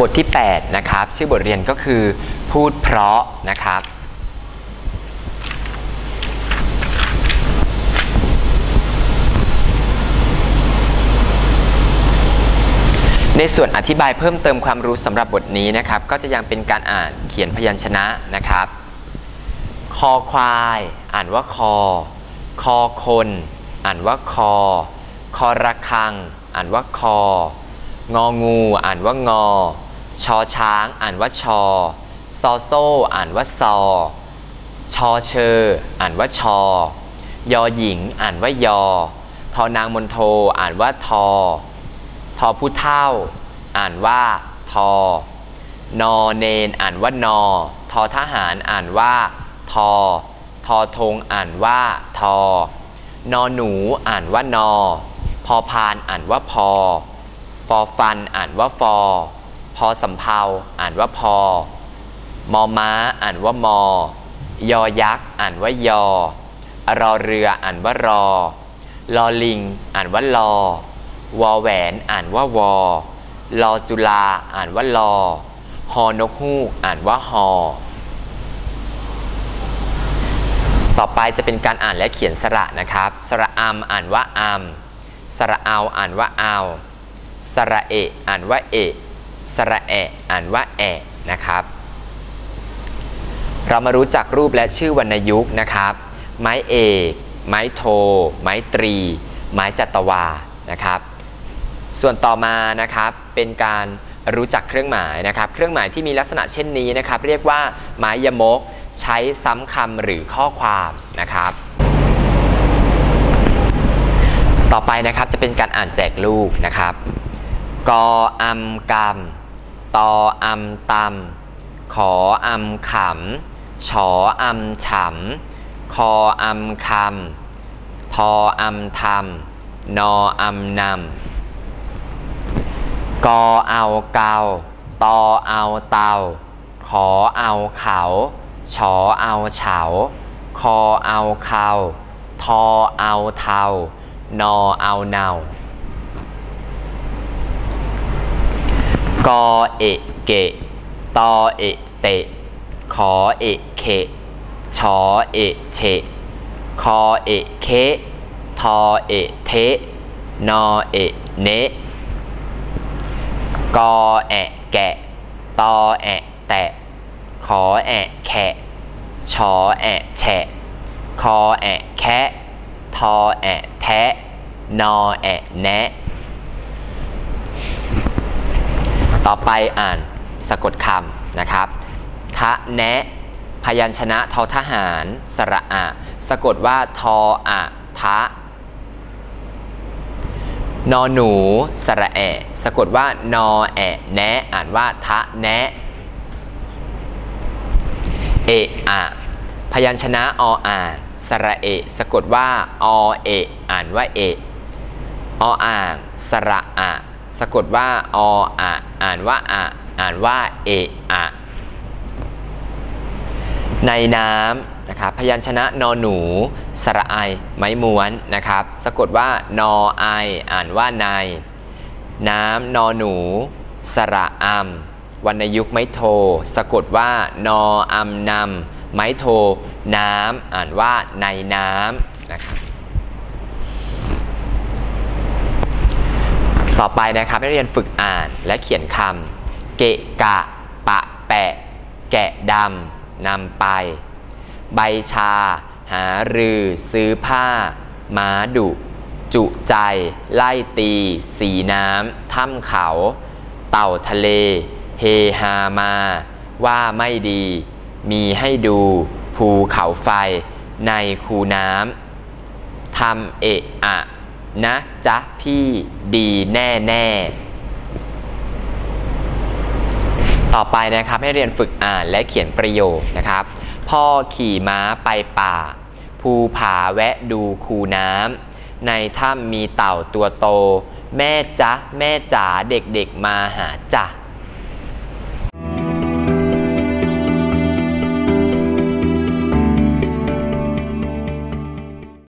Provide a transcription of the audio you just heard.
บทที่ 8 นะครับ ชื่อบทเรียนก็คือพูดเพราะนะครับ ในส่วนอธิบายเพิ่มเติมความรู้สำหรับบทนี้นะครับ ก็จะยังเป็นการอ่านเขียนพยัญชนะนะครับ คอควาย อ่านว่าคอ คอคน อ่านว่าคอ คอระฆัง อ่านว่าคององู อ่านว่างอ ชอช้าง อ่านว่าชอซอโซ อ่านว่าซอ ชอเชอ อ่านว่าชอ ยอหญิง อ่านว่ายอ ทอนางมนโท อ่านว่าทอ ทอผู้เท่า อ่านว่าทอ นอเนน อ่านว่านอ ทอทหาร อ่านว่าทอ ทอธง อ่านว่าทอ นอหนู อ่านว่านอ พอพาน อ่านว่าพอ ฟอฟัน อ่านว่าฟอ พอสำเภาอ่านว่าพอ มอม้า อ่านว่ามอ ยอยักษ์ อ่านว่ายอ รอเรือ อ่านว่ารอ ลอลิง อ่านว่าลอ วอแหวน อ่านว่าวอ ลอจุลา อ่านว่าลอ ฮอนกฮูก อ่านว่าฮอ ต่อไปจะเป็นการอ่านและเขียนสระนะครับ สระอัมอ่านว่าอัมสระเอา อ่านว่าเอา สระเอะ อ่านว่าเอะ สระแอะอ่านว่าแอะนะครับ เรามารู้จักรูปและชื่อวรรณยุกต์นะครับ ไม้เอก ไม้โท ไม้ตรี ไม้จัตวานะครับ ส่วนต่อมานะครับเป็นการรู้จักเครื่องหมายนะครับ เครื่องหมายที่มีลักษณะเช่นนี้นะครับ เรียกว่าไม้ยมก ใช้ซ้ำคำหรือข้อความนะครับ ต่อไปนะครับจะเป็นการอ่านแจกลูกนะครับ กออัมกำตออัมตำขออัมขำฉออัมฉำคออัมคำทออัมทำนออัมนำกอเอาเกาตอเอาเตาขอเอาเขาฉอเอาเฉาคอเอาเขาทอเอาเทานอเอาเนา กอเอะเกะตอเอะเตะขอเอะเขชอเอะเฉคอเอะเคทอเอะเทนอเอะเนะกอแอะแกะตอแอะแตะขอแอะแขะชอแอะแฉะคอแอะแคะทอแอะแทะนอแอะแนะ ต่อไปอ่านสะกดคำนะครับทะแนะพยัญชนะทอทหาร สระอะ สะกดว่าทออะทะนอหนู สระแอะ สะกดว่านอแอะแนะอ่านว่าทะแนะเอะอะพยัญชนะออ่างสระเอะ สะกดว่าอเอะ อ่านว่าเอะออ่างสระอะ สะกดว่าออะอ่านว่าอะอ่านว่าเออะในน้ำนะครับพยัญชนะนอหนู สระไอ ไม้ม้วนนะครับ สะกดว่านอไอ อ่านว่าในน้ำนอหนู สระอัมวรรณยุกต์ไม้โท สะกดว่านออัมนำไม้โท น้ำอ่านว่าในน้ำนะครับ ต่อไปนะครับนักเรียนฝึกอ่านและเขียนคำเกะกะ ปะแปะ แกะดำนำไป ใบชา หารือซื้อผ้า ม้าดุ จุใจ ไล่ตี สีน้ำถ้ำเขา เต่าทะเล เฮฮามา ว่าไม่ดี มีให้ดู ภูเขาไฟ ในคูน้ำทำเอะอะ นะจ๊ะพี่ดีแน่แน่ต่อไปนะครับให้เรียนฝึกอ่านและเขียนประโยคนะครับ พ่อขี่ม้าไปป่า ภูผาแวะดูคูน้ำในถ้ำมีเต่าตัวโต แม่จ๊ะแม่จ๋าเด็กๆมาหาจ้ะ